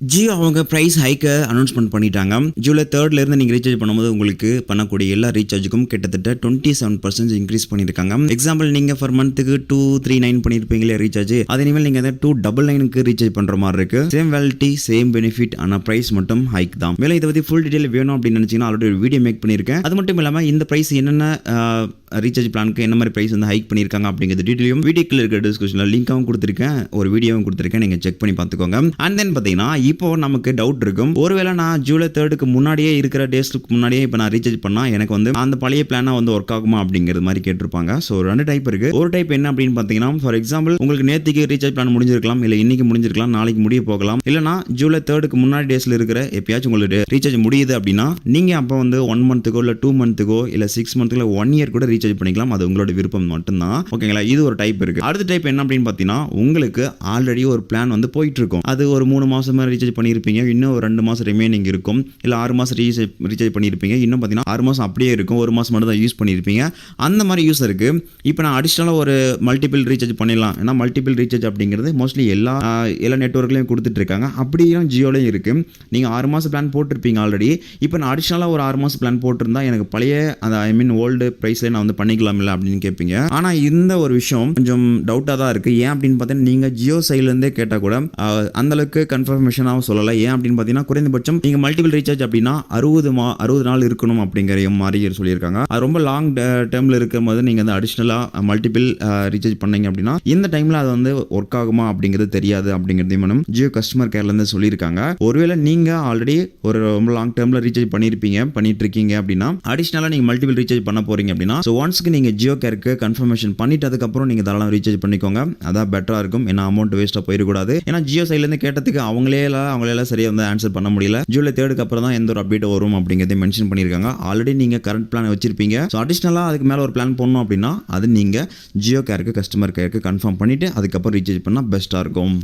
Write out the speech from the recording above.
ஜியோ அவங்க price ஹைக்கை announcement பண்ணிட்டாங்க. ஜூலை தேர்ட்ல இருந்து நீங்கள் ரீசார்ஜ் பண்ணும்போது உங்களுக்கு பண்ணக்கூடிய எல்லா ரீசார்ஜுக்கும் கிட்டத்தட்ட டுவெண்ட்டி செவன் பர்சன்ட் இன்க்ரீஸ் பண்ணியிருக்காங்க எக்ஸாம்பிள் நீங்கள் ஃபர் மந்த்துக்கு டூ த்ரீ நைன் பண்ணியிருப்பீங்களே ரீசார்ஜ் அதே நிமிஷம் நீங்கள் அதை டூ டபுள் நைனுக்கு ரீசார்ஜ் பண்ணுற மாதிரி இருக்கு. சேம் வேலிட்டி சேம் பெனிஃபிட் ஆனால் ப்ரைஸ் மட்டும் ஹைக் தான். மேலே இதை பற்றி ஃபுல் டீடைல் வேணும் அப்படின்னு நினச்சிங்கன்னா ஆல்ரெடி ஒரு வீடியோ மேக் பண்ணியிருக்கேன். அது மட்டும் இல்லாமல் இந்த ப்ரைஸ் என்னென்ன ரீசார்ஜ் பிளானுக்கு என்ன மாதிரி ப்ரைஸ் வந்து ஹைக் பண்ணியிருக்காங்க அப்படிங்கிறது டீட்டெயிலும் வீடியோக்கில் இருக்கிற டிஸ்கிரிப்ஷனில் லிங்காகவும் கொடுத்துருக்கேன். ஒரு வீடியோவும் கொடுத்துருக்கேன். நீங்கள் செக் பண்ணி பார்த்துக்கோங்க. அண்ட் தென் பார்த்தீங்கன்னா இப்போ நமக்கு டவுட் இருக்கும். ஒருவேளை நான் ஜூலை தேர்டுக்கு முன்னாடியே இருக்கிற டேஸ்க்கு முன்னாடியே இப்போ நான் ரீசார்ஜ் பண்ணால் எனக்கு வந்து அந்த பழைய பிளானாக வந்து ஒர்க் ஆகுமா அப்படிங்கிறது மாதிரி கேட்டிருப்பாங்க. ஸோ ரெண்டு டைப் இருக்குது ஒரு டைப் என்ன அப்படின்னு பார்த்தீங்கன்னா ஃபார் எக்ஸாம்பிள் உங்களுக்கு நேற்றுக்கு ரீசார்ஜ் பிளான் முடிஞ்சிருக்கலாம் இல்லை இன்னைக்கு முடிஞ்சிருக்கலாம் நாளைக்கு முடிய போகலாம். இல்லைனா ஜூலை தேர்டுக்கு முன்னாடி டேஸில் இருக்கிற எப்பயாச்சும் உங்களுக்கு ரீசார்ஜ் முடியுது அப்படின்னா நீங்கள் அப்போ வந்து ஒன் மந்த்துக்கோ இல்லை டூ மந்த்துக்கோ இல்லை சிக்ஸ் மந்த்துக்கு இல்லை ஒன் இயர் கூட ரீசார்ஜ் பண்ணிக்கலாம். அது உங்களோட விருப்பம் மட்டும்தான். ஓகேங்களா இது ஒரு டைப் இருக்குது அடுத்த டைப் என்ன அப்படின்னு பார்த்தீங்கன்னா உங்களுக்கு ஆல்ரெடி ஒரு பிளான் வந்து போயிட்டு இருக்கும். அது ஒரு மூணு மாதம் மாதிரி ரீசார்ஜ் பண்ணியிருப்பீங்க. இன்னும் ஒரு ரெண்டு மாதம் ரிமைனிங் இருக்கும். இல்லை ஆறு மாதம் ரீசார்ஜ் ரீசார்ஜ் பண்ணியிருப்பீங்க. இன்னும் பார்த்தீங்கன்னா ஆறு மாதம் அப்படியே இருக்கும். ஒரு மாதம் மட்டும் தான் யூஸ் பண்ணியிருப்பீங்க. அந்த மாதிரி யூஸ் இருக்குது இப்போ நான் அடிஷ்னலாக ஒரு மல்டிபிள் ரீசார்ஜ் பண்ணிடலாம். ஏன்னா மல்டிபிள் ரீசார்ஜ் அப்படிங்கிறது மோஸ்ட்லி எல்லா எல்லா நெட்ஒர்க்லையும் கொடுத்துட்டு இருக்காங்க. அப்படியும் ஜியோலையும் இருக்குது நீங்கள் ஆறு மாதம் பிளான் போட்டிருப்பீங்க ஆல்ரெடி இப்போ நான் அடிஷ்னலாக ஒரு ஆறு மாதம் பிளான் போட்டிருந்தா எனக்கு பழைய அந்த ஐ மீன் ஓல்டு ப்ரைஸில் நான் வந்து பண்ணிக்கலாம் இல்லை அப்படின்னு கேட்பீங்க ஆனால் இந்த ஒரு விஷயம் கொஞ்சம் டவுட்டாக தான் இருக்குது ஏன் அப்படின்னு பார்த்தீங்கன்னா நீங்கள் ஜியோ சைட்லேருந்தே கேட்டால் கூட அந்தளவுக்கு கன்ஃபர்மேஷன் நான் கன்ஃபர்மேஷனாகவும் சொல்லலை. ஏன் அப்படின்னு பார்த்தீங்கன்னா குறைந்தபட்சம் நீங்கள் மல்டிபிள் ரீசார்ஜ் அப்படின்னா அறுபது மா அறுபது நாள் இருக்கணும் அப்படிங்கிற மாதிரி சொல்லியிருக்காங்க. அது ரொம்ப லாங் டேர்மில் இருக்கும் போது நீங்கள் வந்து அடிஷ்னலாக மல்டிபிள் ரீசார்ஜ் பண்ணீங்க அப்படின்னா இந்த டைமில் அது வந்து ஒர்க் ஆகுமா அப்படிங்கிறது தெரியாது அப்படிங்கிறதையும் மேடம் ஜியோ கஸ்டமர் கேர்லேருந்து சொல்லியிருக்காங்க. ஒருவேளை நீங்கள் ஆல்ரெடி ஒரு ரொம்ப லாங் டேர்மில் ரீசார்ஜ் பண்ணியிருப்பீங்க பண்ணிட்டு இருக்கீங்க அப்படின்னா அடிஷ்னலாக நீங்கள் மல்டிபிள் ரீசார்ஜ் பண்ண போறீங்க அப்படின்னா ஸோ ஒன்ஸ்க்கு நீங்கள் ஜியோ கேருக்கு கன்ஃபர்மேஷன் பண்ணிட்டு அதுக்கப்புறம் நீங்கள் தாராளம் ரீசார்ஜ் பண்ணிக்கோங்க. அதான் பெட்டராக இருக்கும். ஏன்னா அமௌண்ட் வேஸ்ட்டாக போயிடக்கூடாது. ஏன்னா ஜியோ சைட்லேருந்து கேட்டதுக்கு அவங்களே அவங்களால சரியாக வந்து ஆன்சர் பண்ண முடியல. ஜூலை தேர்டுக்கு அப்புறம் தான் எந்த ஒரு அப்டேட் வரும் அப்படிங்கிறத மென்ஷன் பண்ணியிருக்காங்க. ஆல்ரெடி நீங்கள் கரண்ட் பிளான் வச்சிருப்பீங்க. ஸோ அடிஷ்னலாக அதுக்கு மேலே ஒரு பிளான் போடணும் அப்படின்னா அது நீங்கள் ஜியோ கேருக்கு கஸ்டமர் கேருக்கு கன்ஃபார்ம் பண்ணிவிட்டு அதுக்கப்புறம் ரீசார்ஜ் பண்ணால் பெஸ்ட்டாக இருக்கும்.